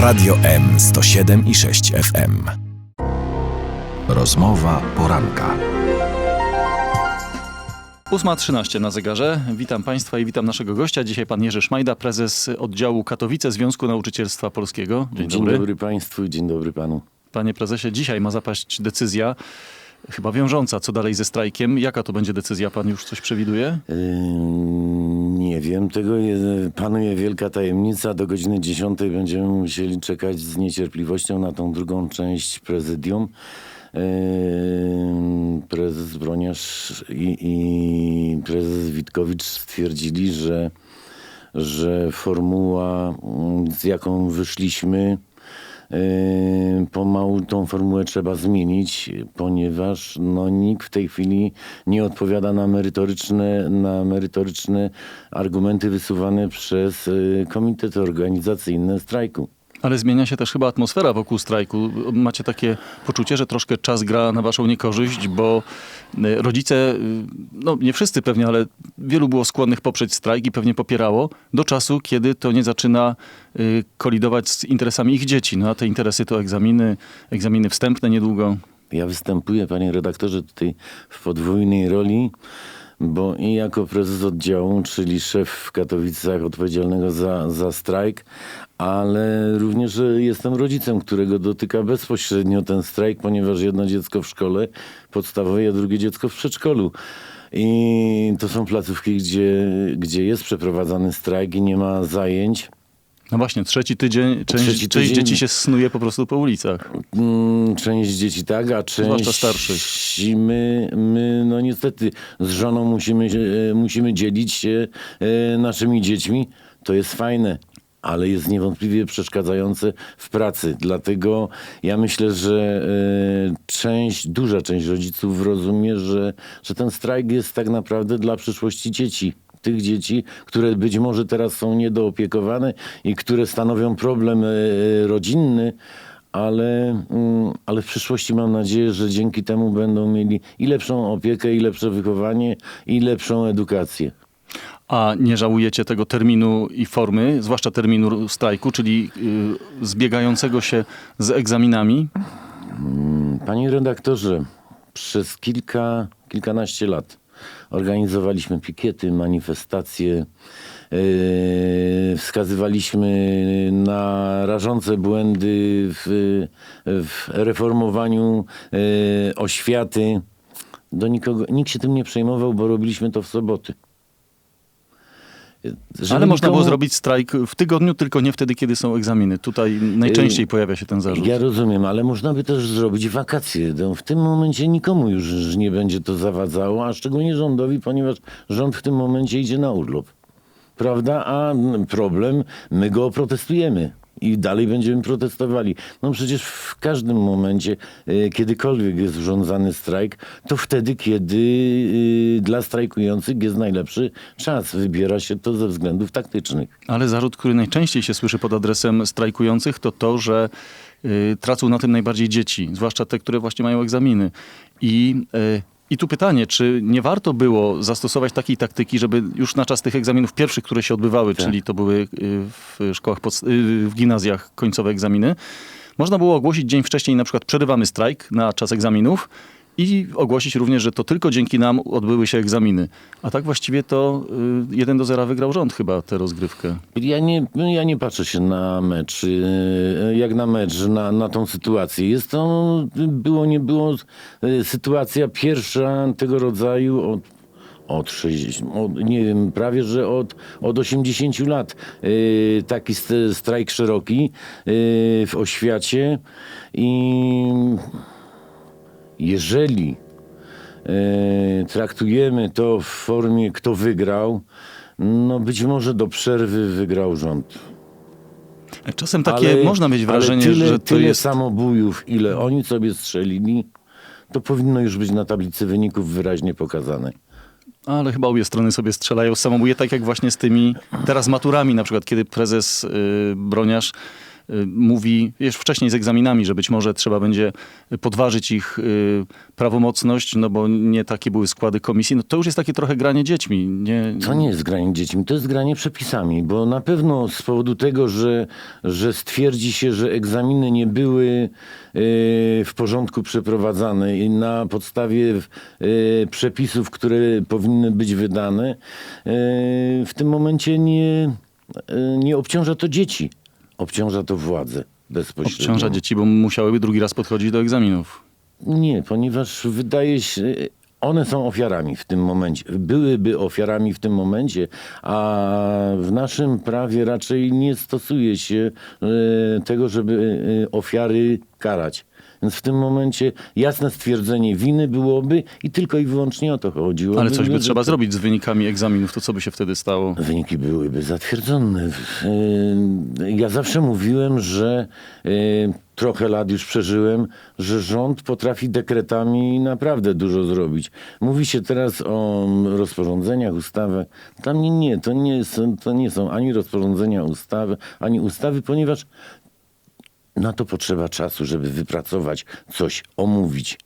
Radio M 107 i 6 FM. Rozmowa poranka. 8.13 na zegarze. Witam Państwa i witam naszego gościa. Dzisiaj pan Jerzy Szmajda, prezes oddziału Katowice Związku Nauczycielstwa Polskiego. Dzień, Dzień dobry. dobry państwu i dzień dobry panu. Panie prezesie, dzisiaj ma zapaść decyzja, chyba wiążąca, co dalej ze strajkiem. Jaka to będzie decyzja? Pan już coś przewiduje? Yy, nie wiem, tego je, panuje wielka tajemnica. Do godziny 10 będziemy musieli czekać z niecierpliwością na tą drugą część prezydium. Yy, prezes Broniarz i, i prezes Witkowicz stwierdzili, że, że formuła, z jaką wyszliśmy, pomału tą formułę trzeba zmienić, ponieważ no, nikt w tej chwili nie odpowiada na merytoryczne, na merytoryczne argumenty wysuwane przez yy, komitety organizacyjne strajku. Ale zmienia się też chyba atmosfera wokół strajku. Macie takie poczucie, że troszkę czas gra na waszą niekorzyść, bo y, rodzice, y, no nie wszyscy pewnie, ale wielu było skłonnych poprzeć strajk i pewnie popierało, do czasu, kiedy to nie zaczyna y, kolidować z interesami ich dzieci. No a te interesy to egzaminy, egzaminy wstępne niedługo. Ja występuję, panie redaktorze, tutaj w podwójnej roli, bo i jako prezes oddziału, czyli szef w Katowicach odpowiedzialnego za, za strajk, ale również jestem rodzicem, którego dotyka bezpośrednio ten strajk, ponieważ jedno dziecko w szkole podstawowej, a drugie dziecko w przedszkolu. I to są placówki, gdzie, gdzie jest przeprowadzany strajk i nie ma zajęć. No właśnie, trzeci tydzień, część, Trzeci część tydzień. dzieci się snuje po prostu po ulicach. Mm, Część dzieci tak, a Zwłaszcza część starszych. my, my no niestety z żoną musimy, e, musimy dzielić się e, naszymi dziećmi. To jest fajne, ale jest niewątpliwie przeszkadzające w pracy. Dlatego ja myślę, że e, część, duża część rodziców rozumie, że, że ten strajk jest tak naprawdę dla przyszłości dzieci tych dzieci, które być może teraz są niedoopiekowane i które stanowią problem e, rodzinny, ale, mm, ale w przyszłości mam nadzieję, że dzięki temu będą mieli i lepszą opiekę, i lepsze wychowanie, i lepszą edukację. A nie żałujecie tego terminu i formy, zwłaszcza terminu strajku, czyli y, zbiegającego się z egzaminami? Panie redaktorze, przez kilka, kilkanaście lat organizowaliśmy pikiety, manifestacje, yy, wskazywaliśmy na rażące błędy w, w reformowaniu yy, oświaty. Do nikogo, nikt się tym nie przejmował, bo robiliśmy to w soboty. Żeby Ale można było nikomu- zrobić strajk w tygodniu, tylko nie wtedy, kiedy są egzaminy. Tutaj najczęściej pojawia się ten zarzut. Ja rozumiem, ale można by też zrobić wakacje. No, W tym momencie nikomu już nie będzie to zawadzało, a szczególnie rządowi, ponieważ rząd w tym momencie idzie na urlop. Prawda? A problem, my go oprotestujemy. I dalej będziemy protestowali. No przecież w każdym momencie, e, kiedykolwiek jest urządzany strajk, to wtedy, kiedy e, dla strajkujących jest najlepszy czas. Wybiera się to ze względów taktycznych. Ale zarzut, który najczęściej się słyszy pod adresem strajkujących, to to, że y, tracą na tym najbardziej dzieci, zwłaszcza te, które właśnie mają egzaminy. I, I tu pytanie, czy nie warto było zastosować takiej taktyki, żeby już na czas tych egzaminów pierwszych, które się odbywały, Tak. czyli to były y, w szkołach, y, w gimnazjach końcowe egzaminy, można było ogłosić dzień wcześniej, na przykład przerywamy strajk na czas egzaminów i ogłosić również, że to tylko dzięki nam odbyły się egzaminy. A tak właściwie to y, 1 do 0 wygrał rząd chyba tę rozgrywkę. Ja nie, ja nie patrzę się na mecz, yy, jak na mecz, na, na tą sytuację. Jest to, było, nie było, yy, sytuacja pierwsza tego rodzaju od, od 60, od, nie wiem, prawie że od, od 80 lat. Yy, taki st- strajk szeroki yy, w oświacie i jeżeli e, traktujemy to w formie kto wygrał, no być może do przerwy wygrał rząd. Czasem takie Ale- można mieć wrażenie, tyle, że to tyle jest. samobójów, ile oni sobie strzelili, to powinno już być na tablicy wyników wyraźnie pokazane. Ale chyba obie strony sobie strzelają z samobóje, tak jak właśnie z tymi teraz maturami, na przykład kiedy prezes y, Broniarz mówi już wcześniej z egzaminami, że być może trzeba będzie podważyć ich y, prawomocność, no bo nie takie były składy komisji, no to już jest takie trochę granie dziećmi. Nie, To nie jest granie dziećmi, to jest granie przepisami, bo na pewno z powodu tego, że, że stwierdzi się, że egzaminy nie były e, w porządku przeprowadzane i na podstawie przepisów, które powinny być wydane, w tym momencie nie, nie obciąża to dzieci, obciąża to władzę bezpośrednio. obciąża dzieci, bo musiałyby drugi raz podchodzić do egzaminów. Nie, ponieważ wydaje się, one są ofiarami w tym momencie, byłyby ofiarami w tym momencie, a w naszym prawie raczej nie stosuje się e, tego, żeby e, ofiary karać. Więc w tym momencie jasne stwierdzenie winy byłoby i tylko i wyłącznie o to chodziło. Ale coś by trzeba zrobić z wynikami egzaminów, to co by się wtedy stało? Wyniki byłyby zatwierdzone. Yy, Ja zawsze mówiłem, że yy, trochę lat już przeżyłem, że rząd potrafi dekretami naprawdę dużo zrobić. Mówi się teraz o rozporządzeniach, ustawach. Dla mnie nie, to nie, są, to nie są ani rozporządzenia, ustawy, ani ustawy, ponieważ na to potrzeba czasu, żeby wypracować coś, omówić.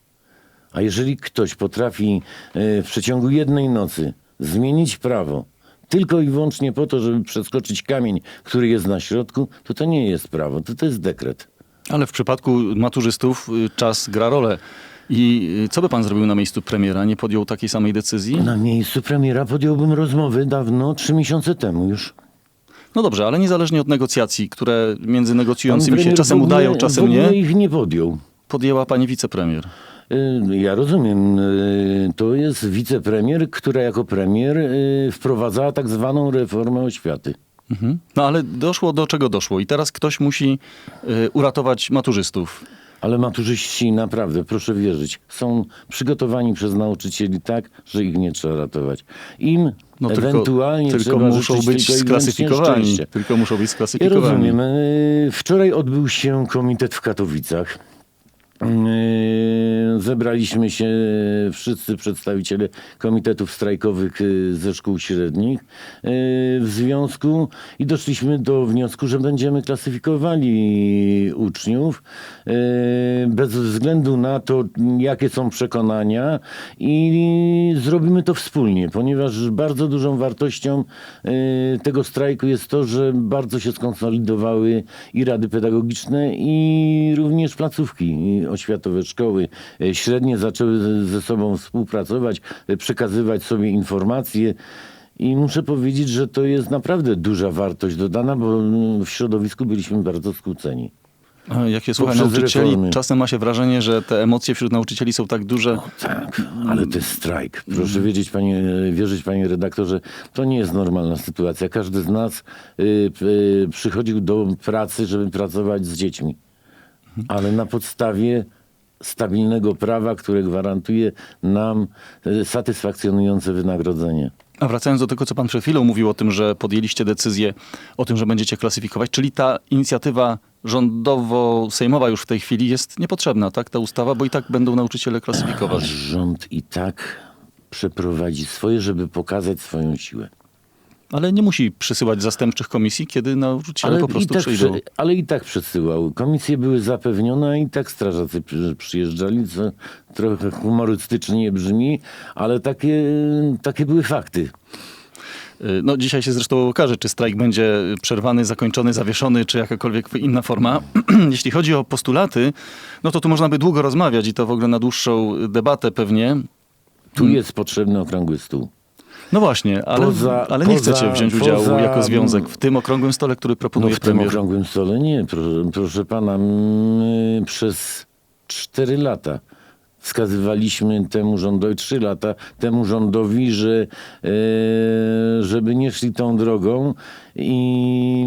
A jeżeli ktoś potrafi e, w przeciągu jednej nocy zmienić prawo, tylko i wyłącznie po to, żeby przeskoczyć kamień, który jest na środku, to to nie jest prawo, to to jest dekret. Ale w przypadku maturzystów y, czas gra rolę. I y, co by pan zrobił na miejscu premiera? Nie podjął takiej samej decyzji? Na miejscu premiera podjąłbym rozmowy dawno, trzy miesiące temu już. No dobrze, ale niezależnie od negocjacji, które między negocjującymi się czasem ogóle- udają, czasem nie, ich nie podjął. podjęła pani wicepremier. Y, Ja rozumiem. y, To jest wicepremier, która jako premier y, wprowadzała tak zwaną reformę oświaty. Mhm. No ale doszło do czego doszło i teraz ktoś musi uratować maturzystów. Ale maturzyści naprawdę, proszę wierzyć, są przygotowani przez nauczycieli tak, że ich nie trzeba ratować. Im No tylko, ewentualnie tylko trzeba muszą być tylko sklasyfikowani. Tylko muszą być Ja sklasyfikowani. rozumiem. y, Wczoraj odbył się komitet w Katowicach. Zebraliśmy się wszyscy przedstawiciele komitetów strajkowych yy, ze szkół średnich yy, w związku i doszliśmy do wniosku, że będziemy klasyfikowali uczniów bez względu na to, jakie są przekonania i zrobimy to wspólnie, ponieważ bardzo dużą wartością tego strajku jest to, że bardzo się skonsolidowały i rady pedagogiczne i również placówki oświatowe, szkoły e, średnie zaczęły ze- sobą współpracować, e, przekazywać sobie informacje. I muszę powiedzieć, że to jest naprawdę duża wartość dodana, bo mm, w środowisku byliśmy bardzo skłóceni. A Jak się słucha nauczycieli, reformy. czasem ma się wrażenie, że te emocje wśród nauczycieli są tak duże. Tak, ale to jest strajk. Proszę wiedzieć, panie, wierzyć, panie redaktorze, to nie jest normalna sytuacja. Każdy z nas y, y, przychodził do pracy, żeby pracować z dziećmi, ale na podstawie stabilnego prawa, które gwarantuje nam y, satysfakcjonujące wynagrodzenie. A wracając do tego, co pan przed chwilą mówił o tym, że podjęliście decyzję o tym, że będziecie klasyfikować, czyli ta inicjatywa rządowo-sejmowa już w tej chwili jest niepotrzebna, tak? Ta ustawa, bo i tak będą nauczyciele klasyfikować. Rząd i tak przeprowadzi swoje, żeby pokazać swoją siłę. Ale nie musi przysyłać zastępczych komisji, kiedy nauczyciele po prostu i tak, przyjdą. ale i tak przesyłał. Komisje były zapewnione, i tak strażacy przy- przyjeżdżali, co trochę humorystycznie brzmi, ale takie, takie były fakty. Y, No, dzisiaj się zresztą okaże, czy strajk będzie przerwany, zakończony, zawieszony, czy jakakolwiek inna forma. Jeśli chodzi o postulaty, no to tu można by długo rozmawiać i to w ogóle na dłuższą debatę pewnie. Tu jest potrzebny okrągły stół. No właśnie, ale, Poza- ale nie poza- chcecie wziąć udziału poza- jako związek w tym okrągłym stole, który No proponuje w tym premier. okrągłym stole nie, proszę, proszę pana. My przez cztery lata wskazywaliśmy temu rządowi, trzy lata temu rządowi, że e, żeby nie szli tą drogą i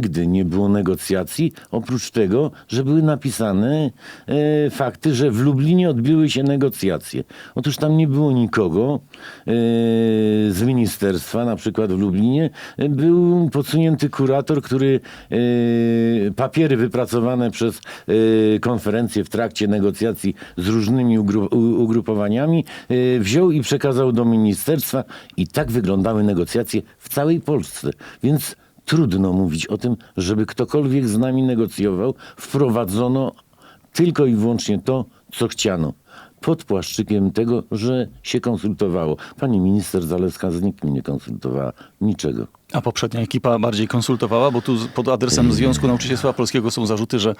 nigdy nie było negocjacji, oprócz tego, że były napisane e, fakty, że w Lublinie odbyły się negocjacje. Otóż tam nie było nikogo e, z ministerstwa, na przykład w Lublinie, e, był podsunięty kurator, który e, papiery wypracowane przez e, konferencję w trakcie negocjacji z różnymi ugru, ugrupowaniami e, wziął i przekazał do ministerstwa i tak wyglądały negocjacje w całej Polsce. Więc trudno mówić o tym, żeby ktokolwiek z nami negocjował. Wprowadzono tylko i wyłącznie to, co chciano. Pod płaszczykiem tego, że się konsultowało. Pani minister Zalewska z nikim nie konsultowała niczego. A poprzednia ekipa bardziej konsultowała, bo tu pod adresem Związku Nauczycielstwa Polskiego są zarzuty, że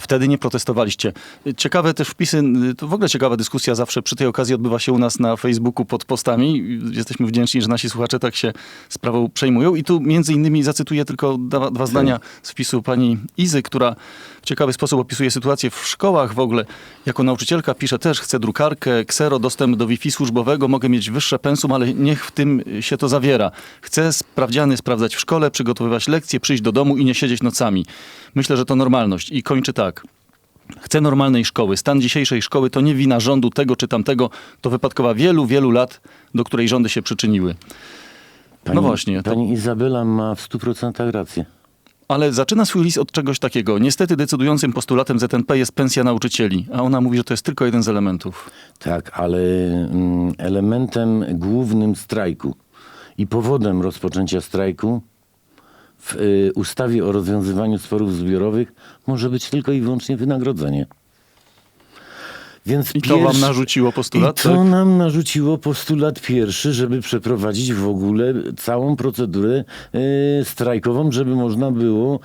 wtedy nie protestowaliście. Ciekawe też wpisy, to w ogóle ciekawa dyskusja zawsze przy tej okazji odbywa się u nas na Facebooku pod postami. Jesteśmy wdzięczni, że nasi słuchacze tak się sprawą przejmują. I tu między innymi zacytuję tylko dwa, dwa zdania z wpisu pani Izy, która w ciekawy sposób opisuje sytuację w szkołach w ogóle. Jako nauczycielka pisze też, chcę drukarkę, ksero, dostęp do Wi-Fi służbowego, mogę mieć wyższe pensum, ale niech w tym się to zawiera. Chcę sprawdziany sprawdzać w szkole, przygotowywać lekcje, przyjść do domu i nie siedzieć nocami. Myślę, że to normalność. I kończy tak. Chcę normalnej szkoły. Stan dzisiejszej szkoły to nie wina rządu tego czy tamtego, to wypadkowa wielu, wielu lat, do której rządy się przyczyniły. no właśnie. To, Pani Izabela ma w 100% rację. ale zaczyna swój list od czegoś takiego. Niestety decydującym postulatem ZNP jest pensja nauczycieli, a ona mówi, że to jest tylko jeden z elementów. Tak, ale mm, elementem głównym strajku i powodem rozpoczęcia strajku w y, ustawie o rozwiązywaniu sporów zbiorowych może być tylko i wyłącznie wynagrodzenie. Więc I to wam narzuciło postulat? I to tak? nam narzuciło postulat pierwszy, żeby przeprowadzić w ogóle całą procedurę y, strajkową, żeby można było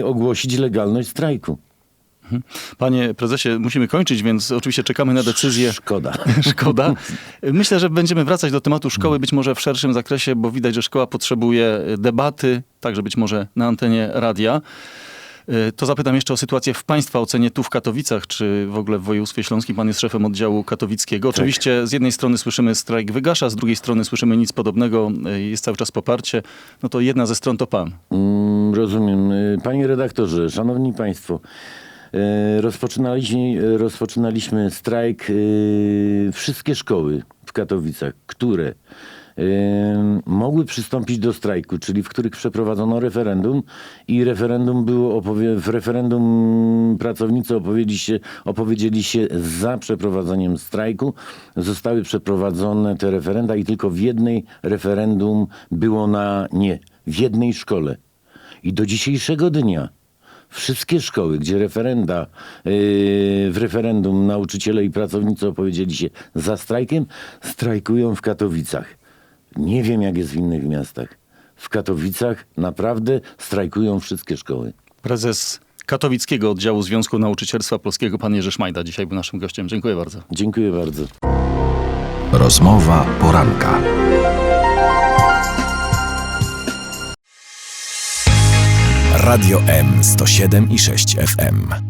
y, ogłosić legalność strajku. Panie prezesie, musimy kończyć, więc oczywiście czekamy na decyzję. Szkoda. Szkoda. Myślę, że będziemy wracać do tematu szkoły, być może w szerszym zakresie, bo widać, że szkoła potrzebuje debaty, także być może na antenie radia. Y, To zapytam jeszcze o sytuację w Państwa ocenie tu w Katowicach, czy w ogóle w województwie śląskim. Pan jest szefem oddziału katowickiego. Oczywiście z jednej strony słyszymy strajk wygasza, z drugiej strony słyszymy nic podobnego, y, jest cały czas poparcie. No to jedna ze stron to Pan. Mm, Rozumiem. Panie redaktorze, szanowni państwo, rozpoczynaliśmy, rozpoczynaliśmy strajk y, wszystkie szkoły w Katowicach, które y, mogły przystąpić do strajku, czyli w których przeprowadzono referendum i referendum było w referendum pracownicy opowiedzieli się, opowiedzieli się za przeprowadzeniem strajku. Zostały przeprowadzone te referenda i tylko w jednej referendum było na nie. W jednej szkole. I do dzisiejszego dnia wszystkie szkoły, gdzie referenda, yy, w referendum nauczyciele i pracownicy opowiedzieli się za strajkiem, strajkują w Katowicach. Nie wiem, jak jest w innych miastach. W Katowicach naprawdę strajkują wszystkie szkoły. Prezes katowickiego oddziału Związku Nauczycielstwa Polskiego, pan Jerzy Szmajda, dzisiaj był naszym gościem. Dziękuję bardzo. Dziękuję bardzo. Rozmowa poranka. Radio M 107 i 6 FM.